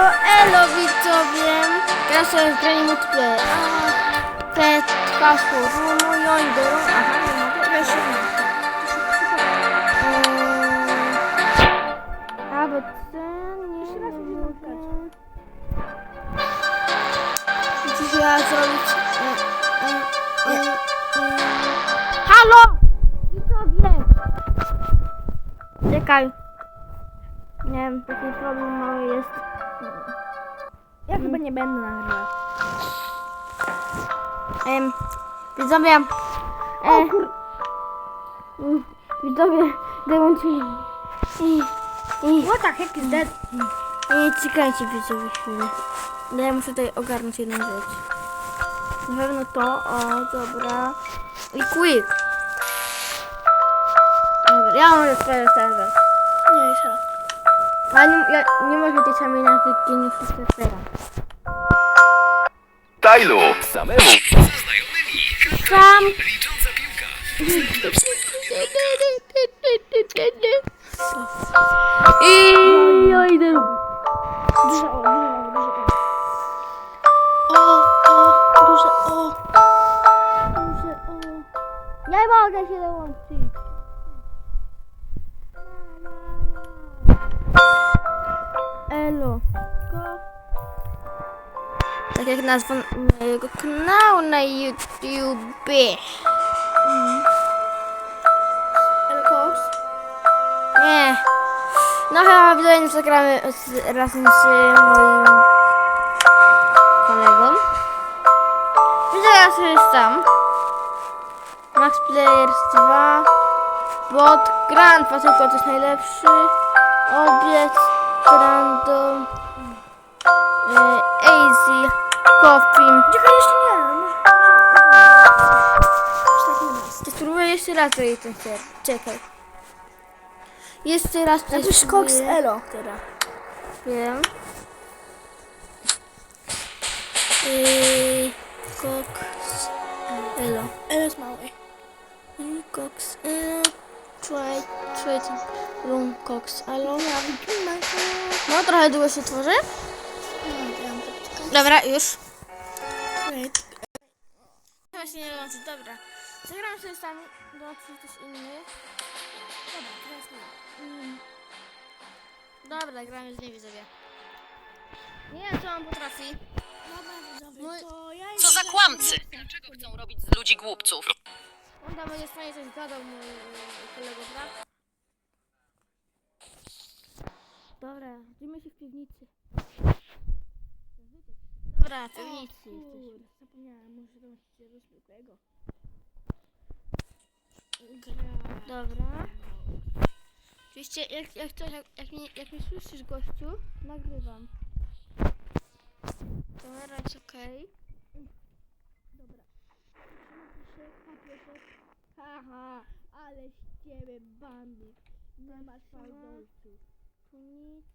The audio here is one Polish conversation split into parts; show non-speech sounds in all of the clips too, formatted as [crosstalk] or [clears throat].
Elo, elo widzowie! Teraz sobie w granie multiplayer. Hasło rumują i biorą. Aha, nie mogę. Nie. Eee, A, bo ten nie Jeszcze raz mogę. grać. Musisz ja zrobić... E, e, e. Halo! Widzowie! Czekaj. Nie wiem, taki problem mały jest. Nie będę nagrywał. Em, widzowie. E, Mm, Widzowie, dołączyli. I, i, What the heck is that? i czekajcie widzowie chwilę. Ja muszę tutaj ogarnąć jedną rzecz. Na pewno to, o, dobra. I quick. Dobra, ja mam swoje serwer. Nie, jeszcze. Ale nie, ja, nie mogę tej samej nazwy geniuszy serwera. Samemu. Sam. I ja idę. Duże O, duże O, O. Duże O. Duże O. Nie mogę się dołączyć. Elo. Tak jak nazwa mojego kanału na YouTube. Cox. Nie. No chyba widzowie zagramy z, razem z moim kolegą. Widzę ja sobie sam. Max Players 2. Bot Grand Pacyfik to jest najlepszy. Obiec Random. E, Easy. Coffee. Czekaj, jeszcze nie. Może... Spróbuję jeszcze raz zrobić ten ser. Czekaj. Jeszcze raz Napisz spróbuję. Cox Elo teraz. Wiem. Yy, Cox. Elo. Elo jest mały. Yy, Cox. Yy, try, try, room Cox. Elo. No trochę długo się tworzy. Dobra, już. Wait. Właśnie nie łączy, dobra. Zagram sobie sam, dołączy ktoś inny. Dobra, teraz nie. Mm. Dobra, gramy z niej widzowie. Nie wiem co on potrafi. Dobra, widzowie, Mój- to ja Co za kłamcy! Dlaczego chcą robić z ludzi głupców? On tam będzie fajnie coś gadał mój yy, kolego brat. Dobra, idziemy się w piwnicy. Dobra, w piwnicy Kur, zapomniałem, muszę dołączyć się do zwykłego. Gra. Dobra. Oczywiście jak, jak, coś, jak, jak, mnie, jak mnie słyszysz gościu, nagrywam. Kamera jest okej. Dobra. Napiszę papieżek. Haha, ale z ciebie bandyt. Nie masz fałdolców. Tu nic,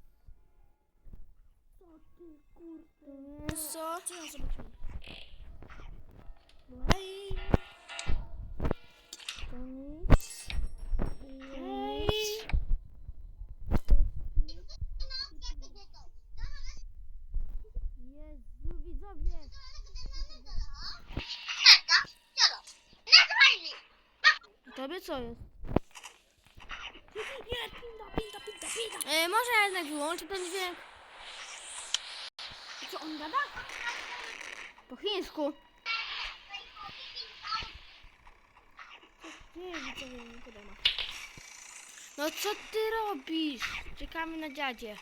ty kurde? Co? Co ja zobaczymy? Ej, Tu nic. ej. Jezu, widzowie! Tobie co jest? Nie, pinda, pinda, pinda, pinda. E, może ja jednak wyłączę ten dźwięk. On gada? Po chińsku. Nie, nie. No co ty robisz? Czekamy na dziadzie.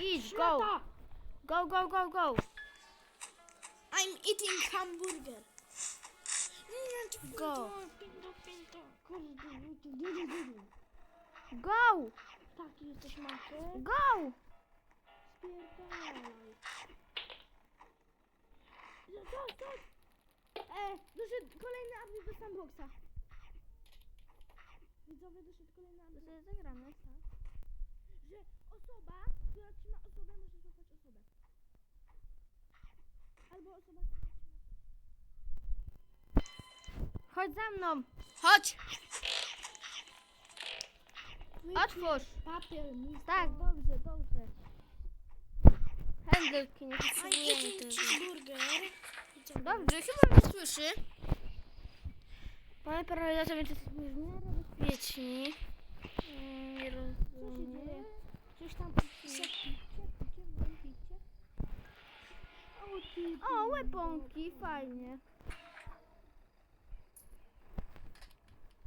Idź, go! Go, go, go, go! I'm eating hamburger. Go. Go! Go! Spierdalaj. Co, co, co? E, doszedł kolejny update do sandboxa. Widzowie, doszedł kolejny To update. sobie zagramy, tak? Że osoba, która trzyma osobę, może złapać osobę. Albo osoba, która trzyma Chodź za mną! Chodź! Wytnij Otwórz! Papier, mi Tak, dobrze, dobrze. Wielkie, nie tego. cheeseburger. Dobrze, chyba mnie słyszy. Mamy paralizator, więc jesteśmy w miarę bezpieczni. Mm, Nie rozumiem. Coś tam. O, łeponki, fajnie.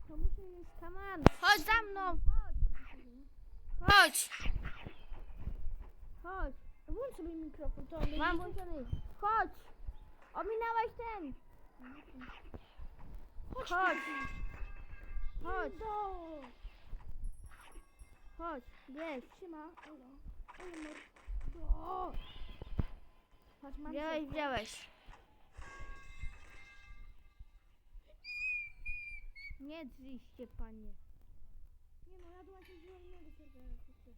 To muszę. Come on, chodź za mną! Chodź! Chodź! Włącz sobie mikrofon, to on Mam włączony. Chodź! Ominąłeś ten! Chodź. Chodź! Chodź! Do. Chodź! Bierz! Trzyma. Do. Patrz, mam Wziąłeś, wziąłeś. Nie drzyj się, panie. Nie no, ja dołączę z innego serwera. wszyscy.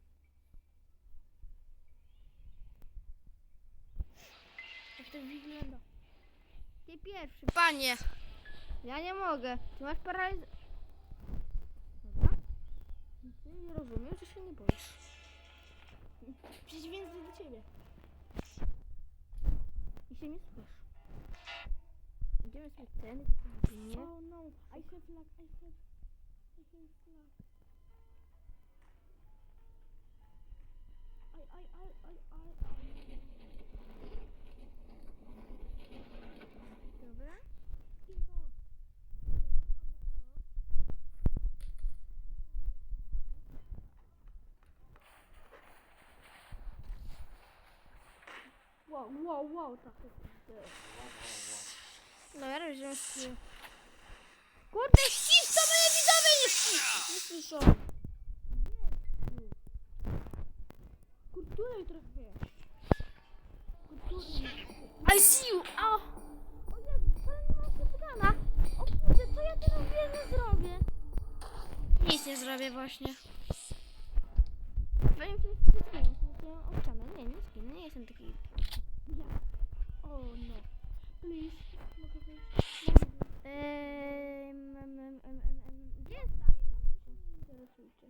Jak to wygląda? Ty pierwszy. Panie! Ja nie mogę. Ty masz paralizację. Dobra. Ty nie rozumiem, że się nie boisz. W przeciwieństwie do ciebie. I się nie spiesz. Idziemy sobie ten, nie? Oh no, I have lag, I have, I have lag. I, I, I, I, I, I. Dobra. Bingo. Wow, wow, tak. No ja rozumiem. Kurde, ścisz, to moje widzowie nie ścisz. Nie słyszą. Kulturę trochę. Kulturę. I see you. O! O Jezu, to nie ma shotguna. O kurde, co ja teraz nie zrobię? Nic nie zrobię właśnie. Powiem że zginę, zginę owczane. Nie, nie zginę, nie jestem taki... Ja. Oh no. Please. Mogę wyjść. Ehm, em, em, em, em, em. Gdzie jest gościu? Interesujcie.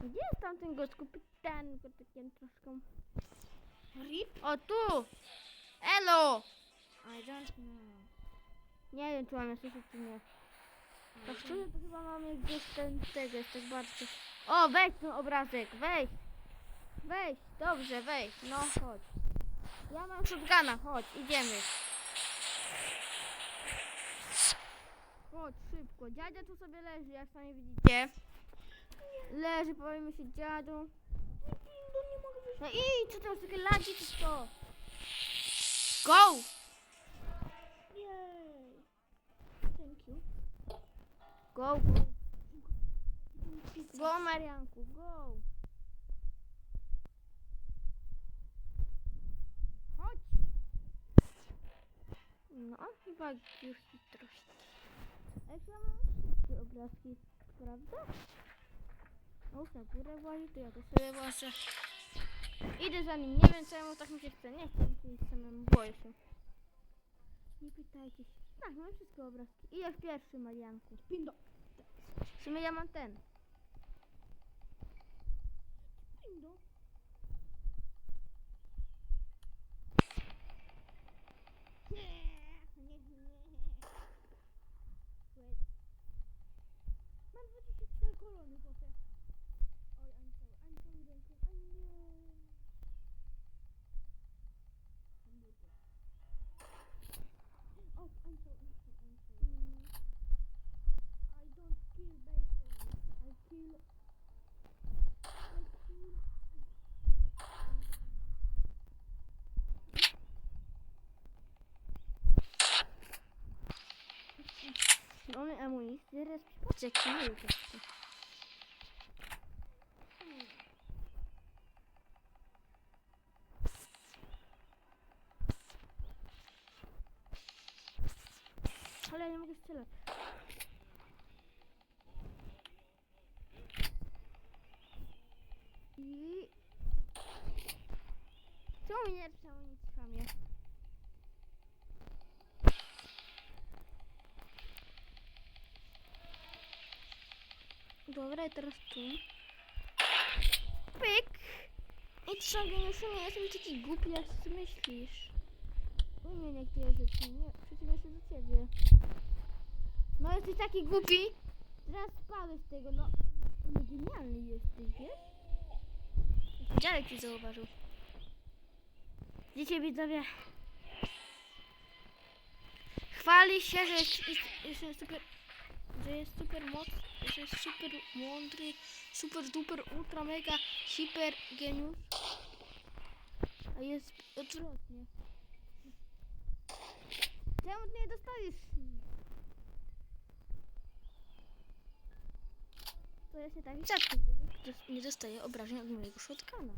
Gdzie jest tamten gościu? Pytan go takim troszkę. Rip? O, tu! Elo! I don't know. Nie wiem, czy mam je słyszeć, czy nie. Tak szczerze, to chyba mamy gdzieś ten, tego, jest tak bardzo... O, weź ten obrazek, weź! Weź, dobrze, weź, no chodź. Ja mam shotguna, chodź, idziemy. Chodź, szybko. Dziadzia tu sobie leży, jak sami widzicie. Leży, powiemy się dziadu. No i co tam, takie lagi czy co? Go! Yay. Thank you. Go, go. Go, Marianku, go. Chodź. No, chyba już i troszkę. A jak ja mam wszystkie obrazki, prawda? O, na górę włazi, to ja to sobie włażę. Idę za nim, nie wiem czemu tak mi się chce, nie chcę iść samemu, boję się. Nie pytajcie się. Tak, mam wszystkie obrazki. Idę w pierwszy, Marianku. Pindo. W sumie ja mam ten. Pindo. Mam 24 kolony potem. Oj, I'm sorry, I'm sorry, ręką. A nie. Hamburger. Oh, I'm sorry, I'm sorry, I'm sorry. I don't kill bacon. I kill... I kill... Mamy amunicję, teraz patrzcie jak to jest. Ale ja nie mogę strzelać. I... Czemu mi nie napisał nic chamie? Dobra, i teraz tu. Pyk! I geniuszu, nie jestem taki głupi, jak ty myślisz. Umiem niektóre rzeczy, nie, przeciwnie się do ciebie. No jesteś taki głupi, teraz spadłeś z tego, no. No genialny jesteś, wiesz? Dziadek ci zauważył. Widzicie widzowie? Chwali się, że jest, jest, jest super, że jest super mocny, że jest super mądry, super duper, ultra mega, hiper geniusz. A jest odwrotnie. Czemu nie dostajesz? To ja się tak rzadko dos- nie dostaję obrażeń od mojego shotguna.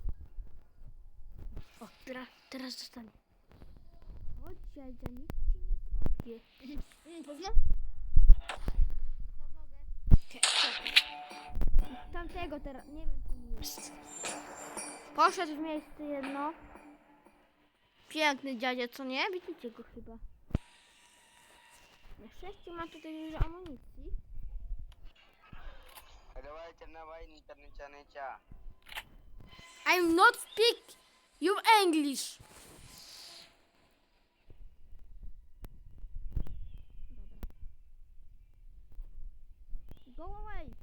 O, teraz, teraz dostanie. Chodź, dziadzia, nic ci nie zrobię. Pewno? Tamtego teraz, nie wiem co jest. Poszedł w miejsce jedno. Piękny dziadzie, co nie? Widzicie go chyba. Na szczęście mam tutaj amunicji. Давайте. I'm not speak you English. Go away.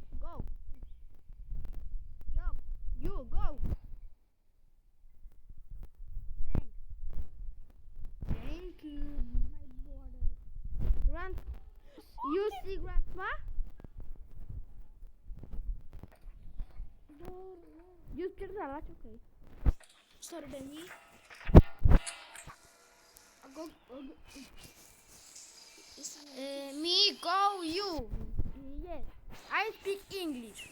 You spierdalać, okej. Sorry, Benny. A go, Uh, me, go, you. Yes, I speak English.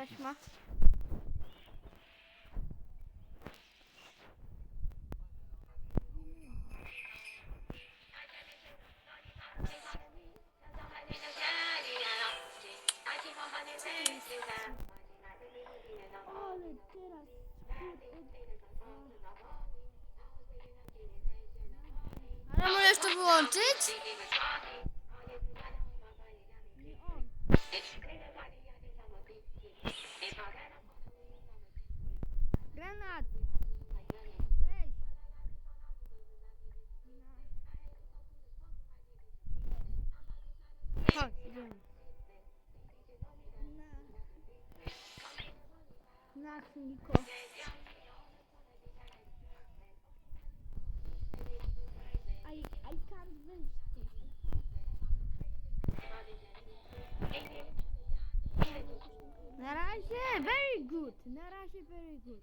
Jest taśma. ale teraz. Ale możesz to wyłączyć? Granat! Weź! Chodź. I, I can't wyjść. Na razie, very good. Na razie, very good.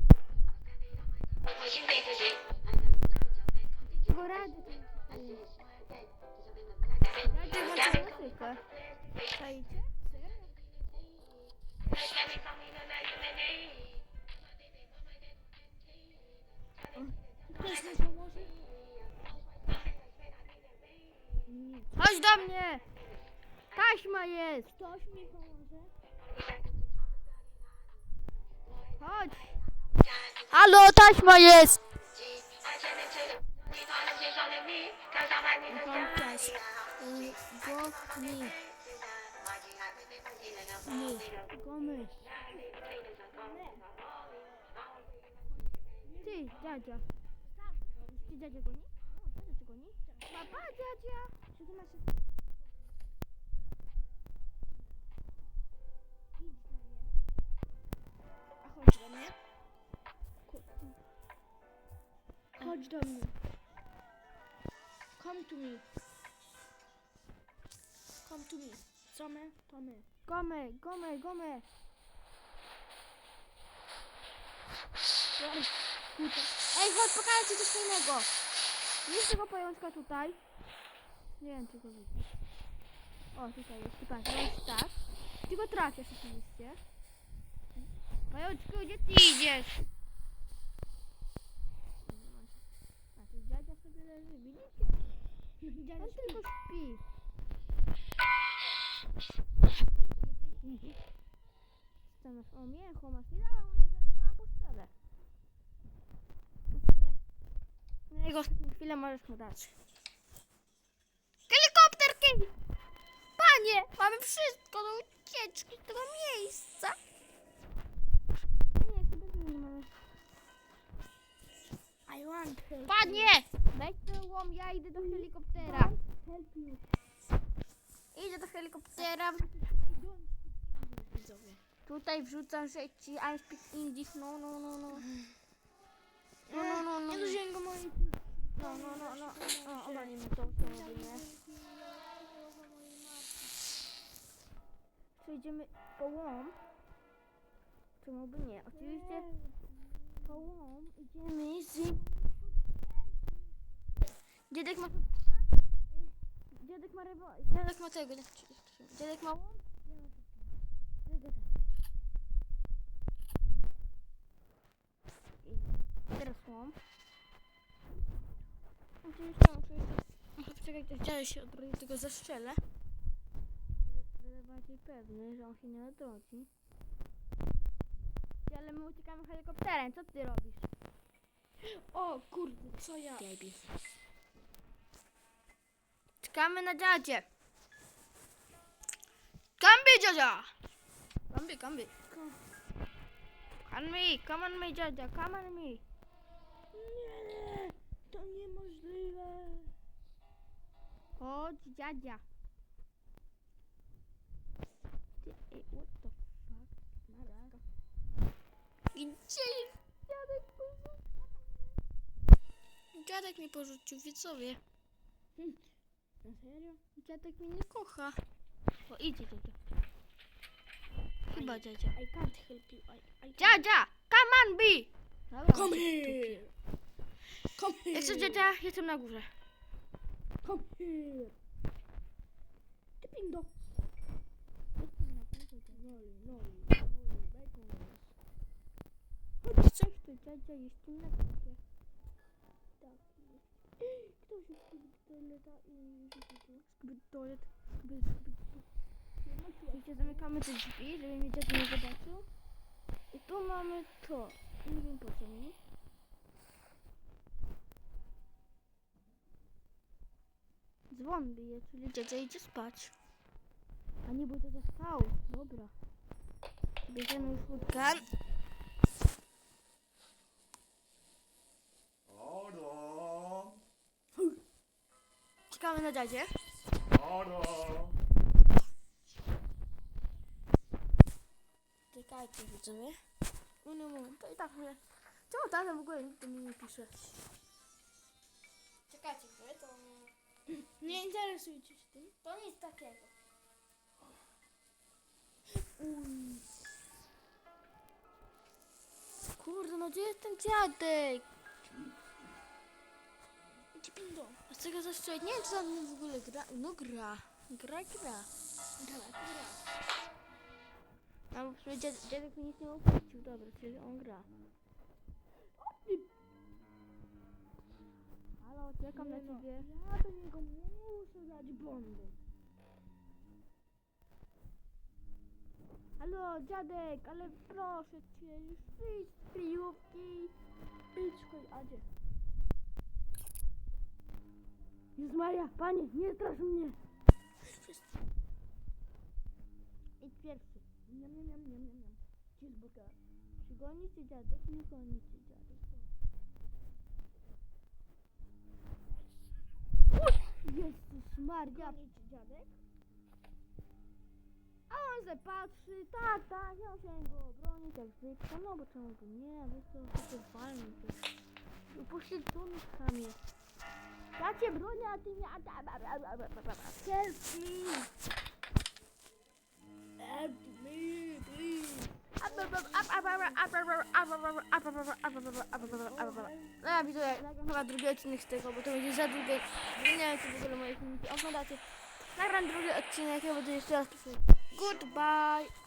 Chodź do mnie! Taśma jest! Ktoś mi pomoże? Chodź! Halo, taśma jest! Kontakt. Go mi. Mi. Go my. Ty, dziadzia. Ty dziadzia goni? O, dziadzia cię goni? Papa, dziadzia! Czy ty masz... A chodź do mnie. Chodź do mnie. Come to me. to me. Co my? To my. Gome, gome, gome. Ej, chodź, pokażę ci coś fajnego. Widzisz tego pajączka tutaj? Nie wiem, czy go widzisz. O, tutaj jest, ty jest tak. Ty go trafiasz oczywiście. Pajączku, gdzie ty idziesz? A tu dziadzia sobie leży, widzicie? On tylko śpi. Zamiast o mięcho masz, nie dałem mu jedzenia, to na. Na jego ostatnią chwilę możesz mu dać. Helikopter King! Panie, mamy wszystko do ucieczki z tego miejsca. Nie, chyba nie mamy. I want help. Panie! Weź ten łom, ja idę do helikoptera. Help you. Idę do helikoptera. Widzowie. Tutaj wrzucam, ci I speak English, no, no, no, no. No, no, no, no. Nie dosięga mojej No, no, no, no. O, obalimy to, co robimy. Przejdziemy po łom. Czemu by nie? Oczywiście po łom idziemy z... Dziadek ma... Dziadek ma rebo... Dziadek ma tego. Dziadek ma łom? I Teraz łom. Oczywiście muszę jeszcze... Muszę poczekać, aż dziadek się odrodzi, tylko zastrzelę. Będę bardziej pewny, że on się nie odrodzi. Ale my uciekamy helikopterem, co ty robisz? [gasps] O kurde, co ja? Baby. Czekamy na dziadzie. Kambi dziadzia! Kambi, kambi. Come on me, come on me dziadzia, come on me. Nie, to niemożliwe. Chodź dziadzia. Ty, ej, what the fuck? Matka. Gdzie jest dziadek porzucił? Dziadek mi porzucił, widzowie. [laughs] Na serio? Dziadek mnie nie kocha. O, idzie dziadzia. Chyba dziadzia. I can't help you. I, I can't. Dziadzia, come on be! Dobra, Come here. Come here. Jeszcze dziadzia, jestem na górze. Come here. Ty pindo. Chodź, tu dziadzia, jestem na górze. Toaleta i rzuci tu? Zbyt toalet, zbyt, zbyt, zbyt. Wiecie, zamykamy te drzwi, żeby mnie dziadek nie zobaczył. I tu mamy to. Nie wiem po co mi. Dzwon bije, czyli dziadzia idzie spać. A nie, bo dziadzia spał. Dobra. Bierzemy już łódkę. Halo, Czekamy na dziadzie. Czekajcie widzowie. No nie mówię, to i tak mnie. Czemu tata w ogóle nigdy mi nie pisze? Czekajcie chwilę, to... [clears throat] Nie interesujcie się tym. To nic takiego. Kurde, no gdzie jest ten dziadek? Pindo. A z tego? Nie wiem, czy on w ogóle gra. No gra. Gra, gra. A bo przecież dziad, dziadek mi nic nie opuścił. Dobra, czyli on gra. Halo, czekam na no, ciebie. Ja do niego muszę dać bombę. Halo, dziadek, ale proszę cię, już wyjdź z kryjówki. Idź, chodź, Adzie. Jezus Maria, panie, nie strasz mnie. Idź pierwszy. Niam, niam, niam, niam, niam. Cheeseburger. Czy goni cię dziadek? Nie goni cię dziadek. Jezus Maria. Goni cię dziadek? A on se patrzy, tata, ja się go obronić jak zwykle, no bo czemu by nie, wiesz co, to jest fajnie. Upośledzony chamie. Ja cię bronię, a ty mnie atasz. Help me! Help me, please! No ja widzę, nagram chyba drugi odcinek z tego, bo to będzie za długie. Nie wiem, czy w ogóle moje filmiki oglądacie. Nagram drugi odcinek, ja będę jeszcze raz. Goodbye!